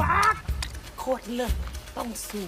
ปากโคตรเลิศต้องสู้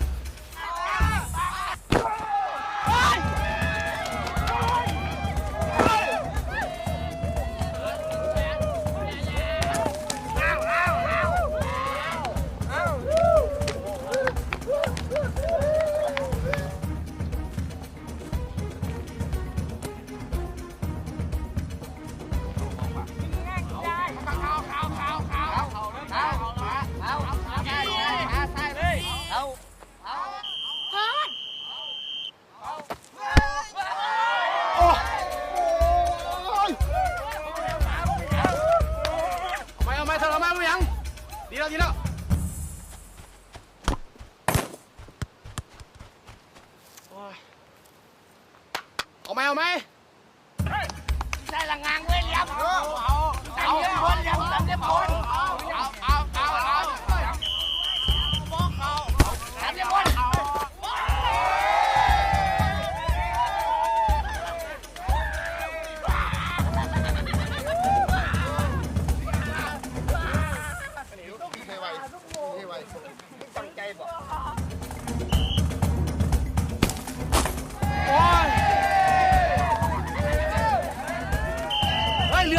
ดีแล้วดีแล้วโอ้ยเอาไห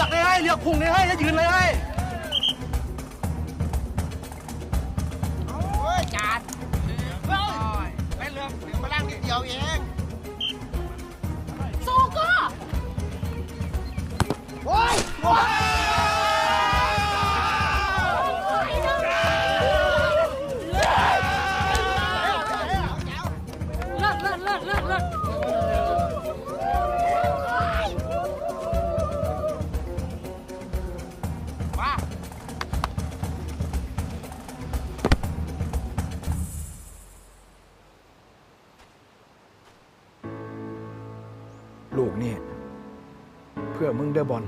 เฮ้ยเลือกเลยเฮ้ยเลือกพุ่งเลยเฮ้ยแล้วยืนเลยเฮ้ยสู้ก็เลูกนี่ เพื่อมึงเด้อบอล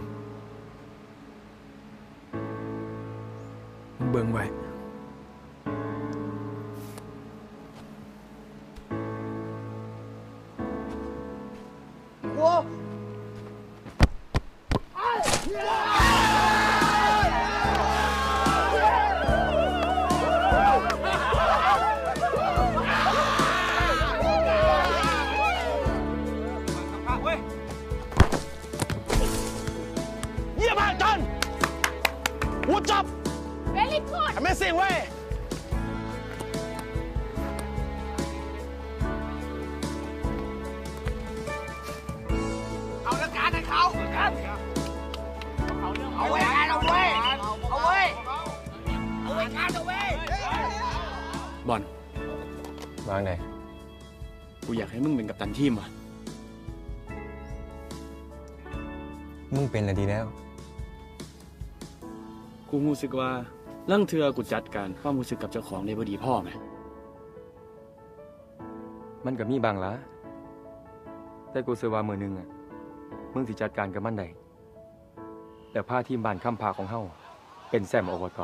มึงเบิ่งไว้โอ้ไอ้ เวลี่กูด Amazing เว้ยเอาละการให้เขากันเอาไว้การเอาไว้เอาไว้เอาไว้การเอาไว้บอลวางไหนกูอยากให้มึงเป็นกัปตันทีมว่ะมึงเป็นอะไรดีแล้ว กูรู้สึกว่า ลังเทือกูจัดการความรู้สึกกับเจ้าของได้บ่ดีพ่อไหมมันก็มีบางละแต่กูเสือว่ามือหนึงอะมึงสิจัดการกับมันได้แต่พาทีมบ้านคำพาของเฮาเป็นแซมอบต